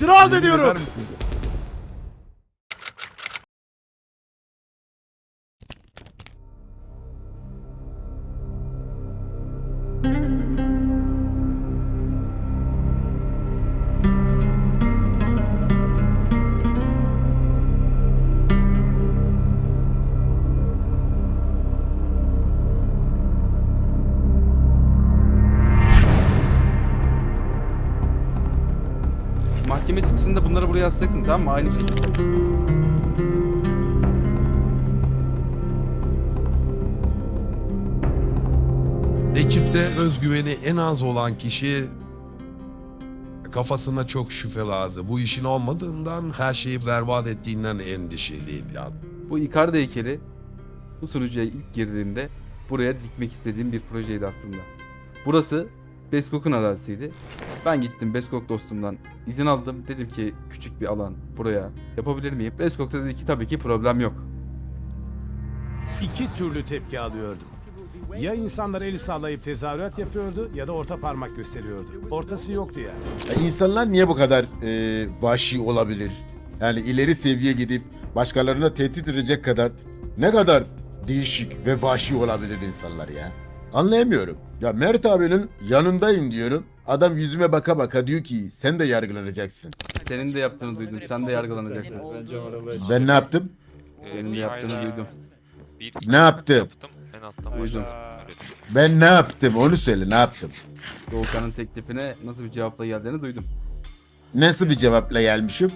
İftira Yemin eder ediyorum. misiniz? Mahkeme tamam mı? Aynı şekilde. Ekipte özgüveni en az olan kişi kafasına çok şüphe lazım. Bu işin olmadığından her şeyi berbat ettiğinden endişeliydi ya. Bu Icardi heykeli bu sunucuya ilk girdiğimde buraya dikmek istediğim bir projeydi aslında. Burası Beskok'un arazisiydi. Ben gittim Beskok dostumdan izin aldım. Dedim ki küçük bir alan buraya yapabilir miyim? Beskok da dedi ki tabii ki problem yok. İki türlü tepki alıyordum. Ya insanlar eli sallayıp tezahürat yapıyordu ya da orta parmak gösteriyordu. Ortası yoktu yani. Ya İnsanlar niye bu kadar e, vahşi olabilir? Yani ileri seviye gidip başkalarına tehdit edecek kadar ne kadar değişik ve vahşi olabilir insanlar ya? Anlayamıyorum. Ya Mert abinin yanındayım diyorum. Adam yüzüme baka baka diyor ki sen de yargılanacaksın. Senin de yaptığını duydum. Sen de yargılanacaksın. Ben ne yaptım? Benim de yaptığını duydum. Bir, iki Ne yaptım? Yaptım. En alttan başladım. Ben ne yaptım? Onu söyle ne yaptım? Doğukan'ın teklifine nasıl bir cevapla geldiğini duydum. Nasıl bir cevapla gelmişim?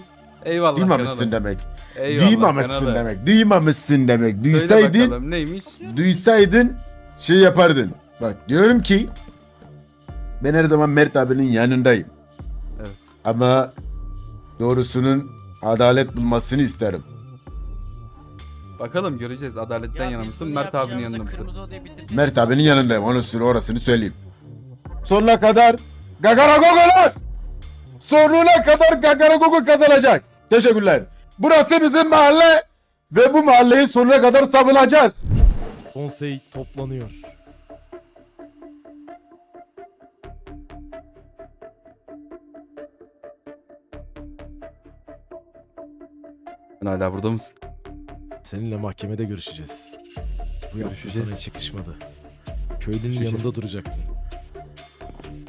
Eyvallah Duymamışsın kanalı. demek. Eyvallah Duymamışsın kanalı. demek. Duymamışsın demek. Söyle Duysaydın bakalım neymiş? duysaydın şey yapardın. Bak diyorum ki ben her zaman Mert abinin yanındayım. Evet. Ama doğrusunun adalet bulmasını isterim. Bakalım göreceğiz. Adaletten yana mısın? Mert abinin yanında mısın? Mert abinin yanındayım. Onu orasını söyleyeyim. Sonuna kadar Gagara Gogo'lar! Sonuna kadar Gagara Gogo kazanacak. Teşekkürler. Burası bizim mahalle ve bu mahalleyi sonuna kadar savunacağız. Konsey toplanıyor. Sen hala burada mısın? Seninle mahkemede görüşeceğiz. Bu yaptığın Görüşeceğiz. sana hiç yakışmadı. Köylünün Görüşeceğiz. yanında duracaktın.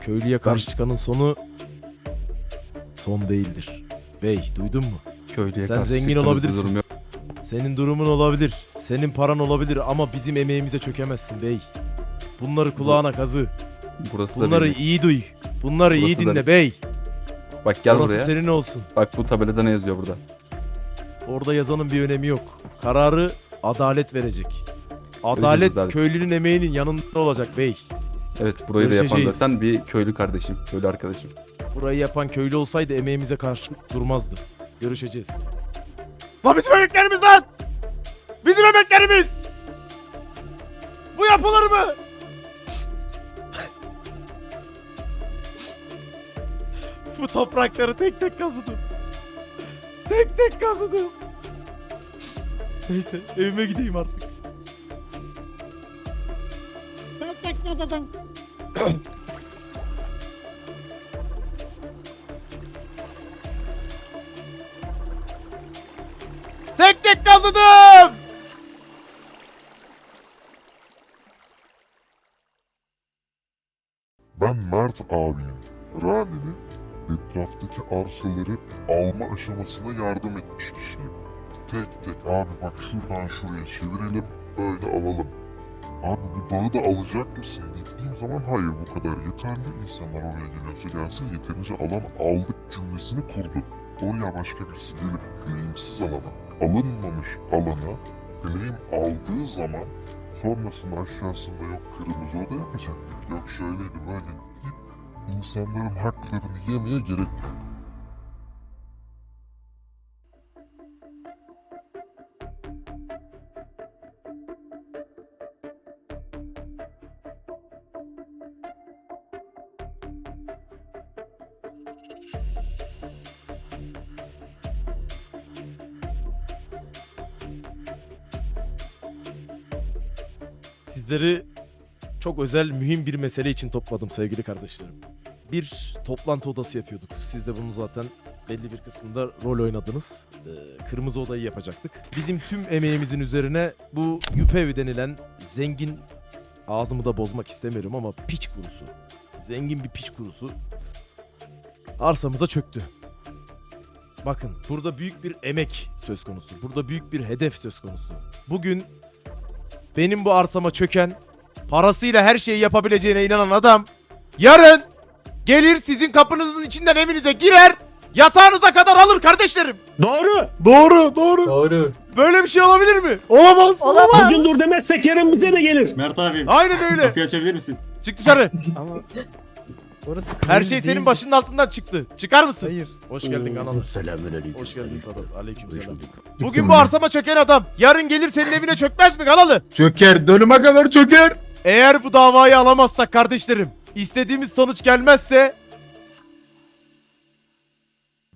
Köylüye karşı çıkanın sonu son değildir. Bey duydun mu? Köylüye Sen karşı zengin bir olabilirsin. durum yok. Senin durumun olabilir. Senin paran olabilir ama bizim emeğimize çökemezsin bey. Bunları kulağına kazı. Burası da Bunları benim. iyi duy. Bunları iyi Burası da- dinle bey. Bak gel Orası buraya. senin olsun. Bak bu tabelada ne yazıyor burada? Orada yazanın bir önemi yok. Kararı adalet verecek. Adalet adalet. köylünün emeğinin yanında olacak bey. Evet burayı da yapan Görüşeceğiz. zaten bir köylü kardeşim. Köylü arkadaşım. Burayı yapan köylü olsaydı emeğimize karşı durmazdı. Görüşeceğiz. Lan bizim emeklerimiz lan! Bizim emeklerimiz! Bu yapılır mı? Bu toprakları tek tek kazıdım. Tek tek kazıdım. Neyse evime gideyim artık. Tek tek kazıdım! Ben Mert abiyim. Rani'nin etraftaki arsaları alma aşamasına yardım etmiş kişiyim. Tek tek abi bak şuradan şuraya çevirelim, böyle alalım. Abi bu bağı da alacak mısın dediğim zaman hayır bu kadar yeterli. İnsanlar oraya geliyorsa gelsin yeterince alan aldık cümlesini kurdu. Oraya başka birisi gelip claimsiz alana, alınmamış alana claim aldığı zaman sonrasında aşağısında yok kırmızı oda yapacaktık, yok şöyleydi böyle deyip insanların haklarını yemeye gerek yok. Sizleri çok özel, mühim bir mesele için topladım sevgili kardeşlerim. Bir toplantı odası yapıyorduk. Siz de bunu zaten belli bir kısmında rol oynadınız. Ee, Kırmızı Oda'yı yapacaktık. Bizim tüm emeğimizin üzerine bu Yüpev denilen zengin ağzımı da bozmak istemiyorum ama piç kurusu. Zengin bir piç kurusu arsamıza çöktü. Bakın burada büyük bir emek söz konusu. Burada büyük bir hedef söz konusu. Bugün benim bu arsama çöken parasıyla her şeyi yapabileceğine inanan adam yarın gelir sizin kapınızın içinden evinize girer yatağınıza kadar alır kardeşlerim. Doğru. Doğru doğru. Böyle bir şey olabilir mi? Olamaz. Bugün dur demezsek yarın bize de gelir. Mert abi Aynen öyle. kapıyı açabilir misin? Çık dışarı. Ama orası Her şey değil. senin başının altından çıktı. Çıkar mısın? Hayır. Hoş geldin kanalı. Selamünaleyküm. Hoş geldin Sadat. Aleyküm Hoş selam. bulduk. Bugün bu arsama çöken adam yarın gelir senin evine çökmez mi kanalı? Çöker dönüme kadar çöker. Eğer bu davayı alamazsak kardeşlerim, istediğimiz sonuç gelmezse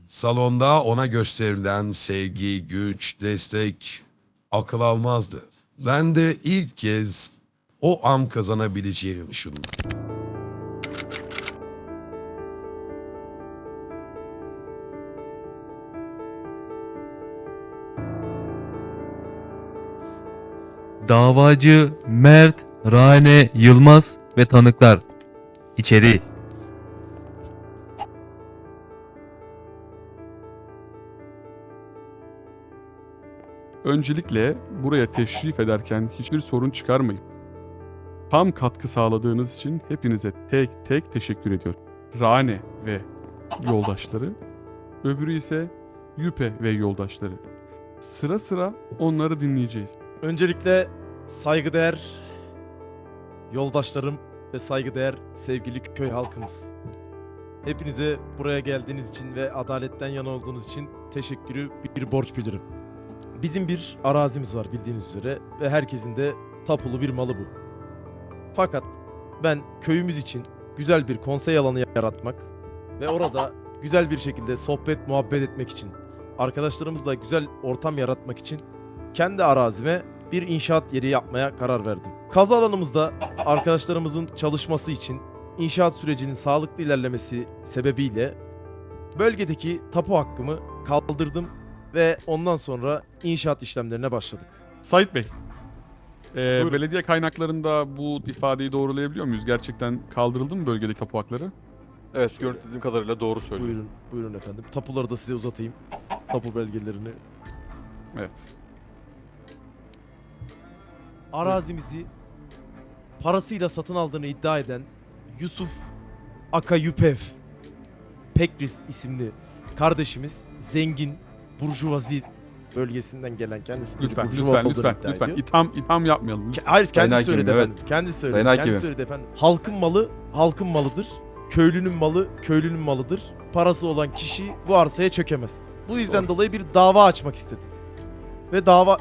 Salonda ona gösterilen sevgi, güç, destek akıl almazdı. Ben de ilk kez o an kazanabileceğini düşündüm. Davacı Mert, Rane, Yılmaz ve tanıklar. İçeri. Öncelikle buraya teşrif ederken hiçbir sorun çıkarmayıp tam katkı sağladığınız için hepinize tek tek teşekkür ediyorum. Rane ve yoldaşları, öbürü ise Yüpe ve yoldaşları. Sıra sıra onları dinleyeceğiz. öncelikle saygıdeğer yoldaşlarım ve saygıdeğer sevgili köy halkımız. Hepinize buraya geldiğiniz için ve adaletten yana olduğunuz için teşekkürü bir borç bilirim. Bizim bir arazimiz var bildiğiniz üzere ve herkesin de tapulu bir malı bu. Fakat ben köyümüz için güzel bir konsey alanı yaratmak ve orada güzel bir şekilde sohbet muhabbet etmek için arkadaşlarımızla güzel ortam yaratmak için kendi arazime bir inşaat yeri yapmaya karar verdim. Kazı alanımızda arkadaşlarımızın çalışması için inşaat sürecinin sağlıklı ilerlemesi sebebiyle bölgedeki tapu hakkımı kaldırdım ve ondan sonra inşaat işlemlerine başladık. Sait Bey, e, Buyurun. belediye kaynaklarında bu ifadeyi doğrulayabiliyor muyuz? Gerçekten kaldırıldı mı bölgedeki tapu hakları? Evet, gördüğüm kadarıyla doğru söylüyor. Buyurun, buyurun efendim. Tapuları da size uzatayım. Tapu belgelerini. Evet. Arazimizi parasıyla satın aldığını iddia eden Yusuf Akayüpev Pekris isimli kardeşimiz zengin burjuvazi bölgesinden gelen kendisi bir Lütfen, burjuva lütfen, lütfen, lütfen. ediyor. İtham, itham yapmayalım. Ke- Hayır kendisi Sayın söyledi Hakim, efendim. Kendisi söyledi. Sayın Kendisi Hakimim. söyledi efendim. Halkın malı halkın malıdır. Köylünün malı köylünün malıdır. Parası olan kişi bu arsaya çökemez. Bu yüzden dolayı bir dava açmak istedim. Ve dava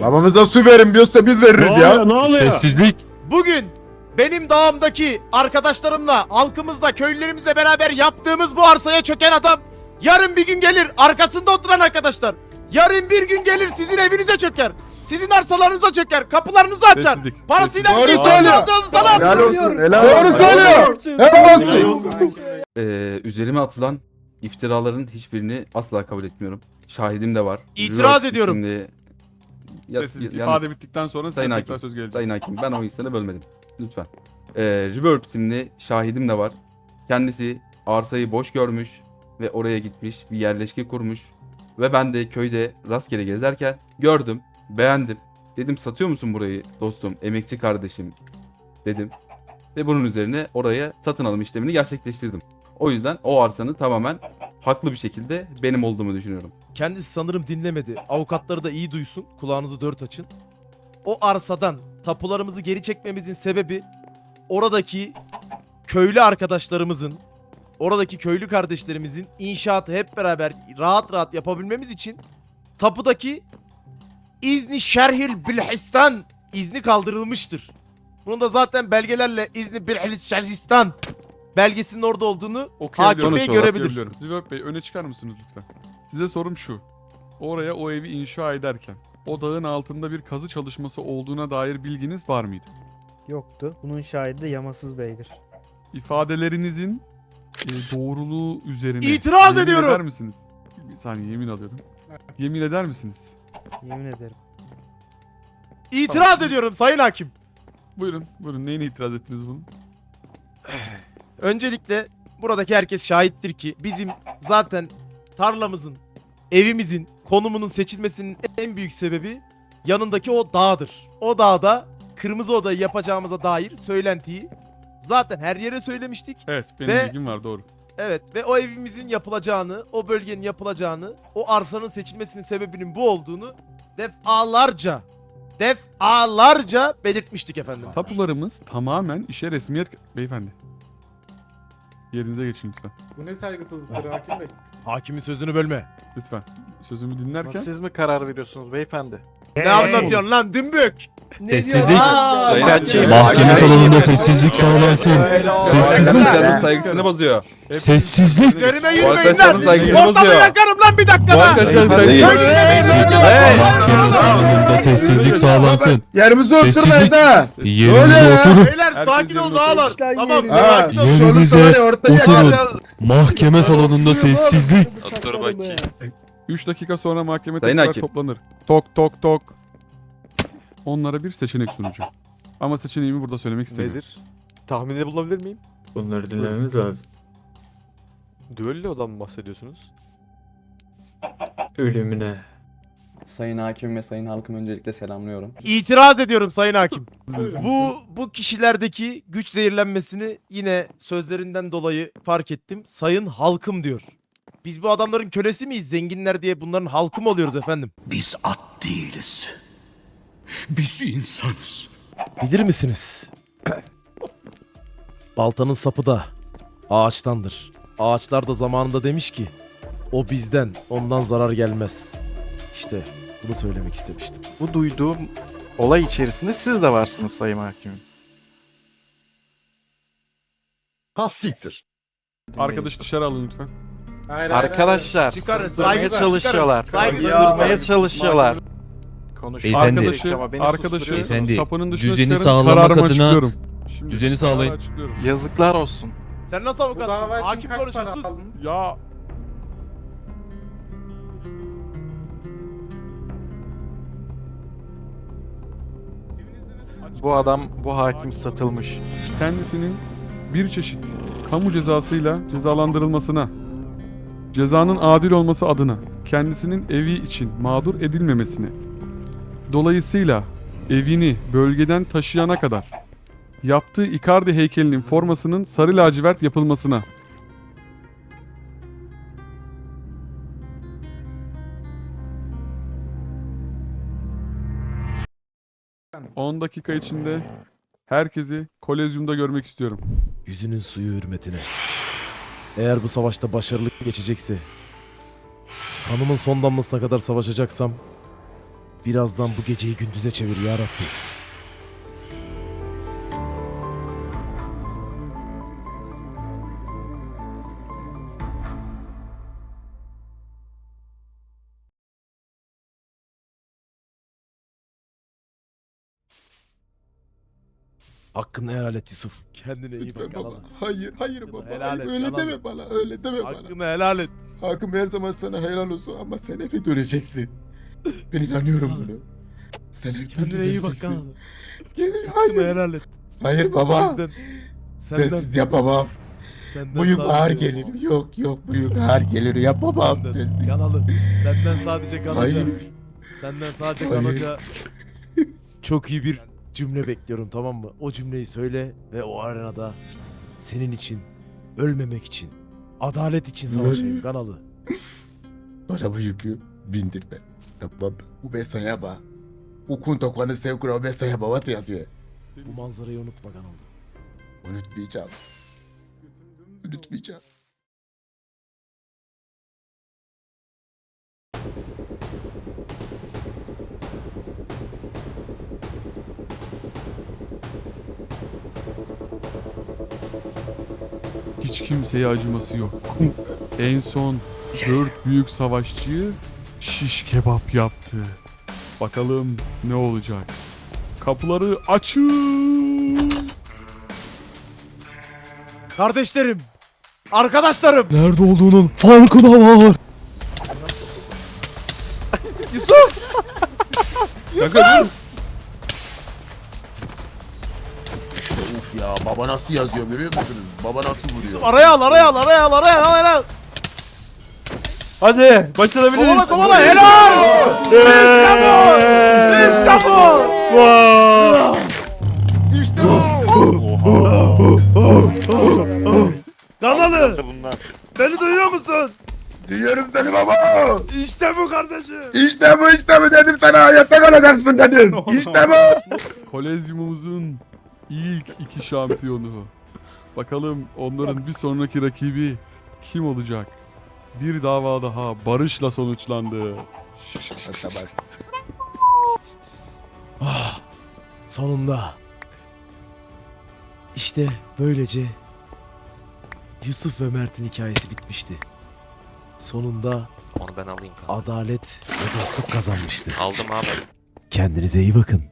Babamıza su verin diyorsa biz veririz ya. ne oluyor? Sessizlik. Bugün benim dağımdaki arkadaşlarımla, halkımızla, köylülerimizle beraber yaptığımız bu arsaya çöken adam yarın bir gün gelir arkasında oturan arkadaşlar. Yarın bir gün gelir sizin evinize çöker. Sizin arsalarınıza çöker, kapılarınızı açar. Sessizlik. Parasıyla Doğru bir söylüyor. zaman Helal olsun. Doğru söylüyor. Helal Helal olsun. Ee, üzerime atılan iftiraların hiçbirini asla kabul etmiyorum. Şahidim de var. İtiraz Rüvert ediyorum. isimli- Ya- Sessizlik. yani- İfade bittikten sonra size Sayın tekrar Hakim, söz gelecek. Sayın Hakim ben o insanı bölmedim. Lütfen. Ee, Rebirth isimli şahidim de var. Kendisi arsayı boş görmüş ve oraya gitmiş bir yerleşke kurmuş. Ve ben de köyde rastgele gezerken gördüm, beğendim. Dedim satıyor musun burayı dostum, emekçi kardeşim dedim. Ve bunun üzerine oraya satın alım işlemini gerçekleştirdim. O yüzden o arsanın tamamen haklı bir şekilde benim olduğumu düşünüyorum. Kendisi sanırım dinlemedi. Avukatları da iyi duysun. Kulağınızı dört açın. O arsadan tapularımızı geri çekmemizin sebebi oradaki köylü arkadaşlarımızın, oradaki köylü kardeşlerimizin inşaatı hep beraber rahat rahat yapabilmemiz için tapudaki izni şerhil bilhistan izni kaldırılmıştır. Bunun da zaten belgelerle izni bilhis şerhistan belgesinin orada olduğunu Okuyabiliyorum. Hakim Bey görebilir. Zübeyir Bey öne çıkar mısınız lütfen? Size sorum şu. Oraya o evi inşa ederken o dağın altında bir kazı çalışması olduğuna dair bilginiz var mıydı? Yoktu. Bunun şahidi de Yamasız Bey'dir. İfadelerinizin e, doğruluğu üzerine İtiraz yemin ediyorum. eder misiniz? Bir saniye yemin alıyorum. Yemin eder misiniz? Yemin ederim. İtiraz ediyorum sayın hakim. Buyurun, buyurun. Neyine itiraz ettiniz bunun? Öncelikle buradaki herkes şahittir ki bizim zaten tarlamızın, evimizin konumunun seçilmesinin en büyük sebebi yanındaki o dağdır. O dağda kırmızı odayı yapacağımıza dair söylentiyi zaten her yere söylemiştik. Evet, benim Ve- bilgim var doğru. Evet ve o evimizin yapılacağını, o bölgenin yapılacağını, o arsanın seçilmesinin sebebinin bu olduğunu defalarca, defalarca belirtmiştik efendim. Tapularımız tamamen işe resmiyet... Beyefendi. Yerinize geçin lütfen. Bu ne saygısızlıktır hakim bey? Hakimin sözünü bölme. Lütfen. Sözümü dinlerken... Siz mi karar veriyorsunuz beyefendi? Ne anlatıyorsun lan dümbük? Sessizlik. Mahkeme salonunda sessizlik sağlansın. Sessizlik. Arkadaşlarımın saygısını bozuyor. Sessizlik. Üzerime yürümeyin lan. saygısını bozuyor. yakarım lan bir dakika Bu arkadaşların Mahkeme salonunda sessizlik sağlansın. Yerimize Sessizlik. da. Yerinize oturun. Beyler sakin olun ağalar. Tamam Ha, sakin olun. Yerinize oturun. Mahkeme salonunda sessizlik. Otur bakayım. 3 dakika sonra mahkeme Sayın tekrar hakim. toplanır. Tok tok tok. Onlara bir seçenek sunacağım. Ama seçeneğimi burada söylemek istemiyorum. Nedir? Tahminde bulabilir miyim? Bunları dinlememiz lazım. Düellodan mı bahsediyorsunuz? Ölümüne. Sayın hakim ve sayın halkım öncelikle selamlıyorum. İtiraz ediyorum sayın hakim. bu bu kişilerdeki güç zehirlenmesini yine sözlerinden dolayı fark ettim. Sayın halkım diyor. Biz bu adamların kölesi miyiz? Zenginler diye bunların halkı mı oluyoruz efendim? Biz at değiliz. Biz insanız. Bilir misiniz? Baltanın sapı da ağaçtandır. Ağaçlar da zamanında demiş ki o bizden ondan zarar gelmez. İşte bunu söylemek istemiştim. Bu duyduğum olay içerisinde siz de varsınız sayın hakimim. Ha siktir. Arkadaş dışarı alın lütfen. Arkadaşlar Çıkarın, susturmaya saygı- çalışıyorlar. saygı- Susturmaya çalışıyorlar. Konuşmak Beyefendi. gerekiyor ama beni arkadaşı susturuyorsunuz. Beyefendi, dışına düzeni çıkarın, sağlamak kararımı adına açıklıyorum. Şimdi düzeni sağlayın. açıklıyorum. Yazıklar olsun. Sen nasıl avukatsın? Hakim konuşuyor sus. Ya Bu adam, bu hakim satılmış. kendisinin bir çeşit kamu cezasıyla cezalandırılmasına, cezanın adil olması adına kendisinin evi için mağdur edilmemesine, dolayısıyla evini bölgeden taşıyana kadar yaptığı Icardi heykelinin formasının sarı lacivert yapılmasına, ...10 dakika içinde herkesi kolezyumda görmek istiyorum. Yüzünün suyu hürmetine. Eğer bu savaşta başarılı geçecekse, kanımın son damlasına kadar savaşacaksam, birazdan bu geceyi gündüze çevir ya Rabbi. Hakkını helal et Yusuf. Kendine iyi bak Allah'a. Hayır, hayır Hakkını baba. helal hayır, et, öyle yalan deme yok. bana, öyle deme bana. Hakkını helal et. Hakkım her zaman sana helal olsun ama sen eve döneceksin. Ben inanıyorum buna. Sen eve Kendine iyi bak döneceksin. Allah'a. Kendine- Hakkını Hayır, helal et. hayır baba. Bizden, senden, Sensiz yapamam. senden Bu yük sadece- ağır gelir. Yok yok bu yük ağır gelir. Yapamam Senden, sensiz. Kanalı. Senden sadece kanaca. Hayır. Senden sadece Hayır. kanaca. Çok iyi bir cümle bekliyorum tamam mı? O cümleyi söyle ve o arenada senin için, ölmemek için, adalet için savaşayım kanalı. Bana bu yükü bindirme. Tamam mı? Bu besaya Ukunto kwani sekura besaya ba what yazıyor. Bu manzarayı unutma kanalı. Unutmayacağım. Unutmayacağım. Hiç kimseye acıması yok. En son dört büyük savaşçıyı şiş kebap yaptı. Bakalım ne olacak. Kapıları açın. Kardeşlerim, Arkadaşlarım. Nerede olduğunun farkına var. Yusuf. Kanka baba nasıl yazıyor görüyor musunuz? Baba nasıl vuruyor? Araya al araya al araya al araya al araya al. Hadi başarabiliriz. Kovala kovala helal. İşte bu. İşte bu. İşte bu. Danalı. Beni duyuyor musun? Duyuyorum seni baba. İşte bu kardeşim. İşte bu işte bu dedim sana hayatta kalacaksın dedim. İşte bu. Kolezyumumuzun ilk iki şampiyonu. Bakalım onların bir sonraki rakibi kim olacak? Bir dava daha barışla sonuçlandı. Sonunda. İşte böylece Yusuf ve Mert'in hikayesi bitmişti. Sonunda Onu ben alayım kanka. adalet ve dostluk kazanmıştı. Aldım abi. Kendinize iyi bakın.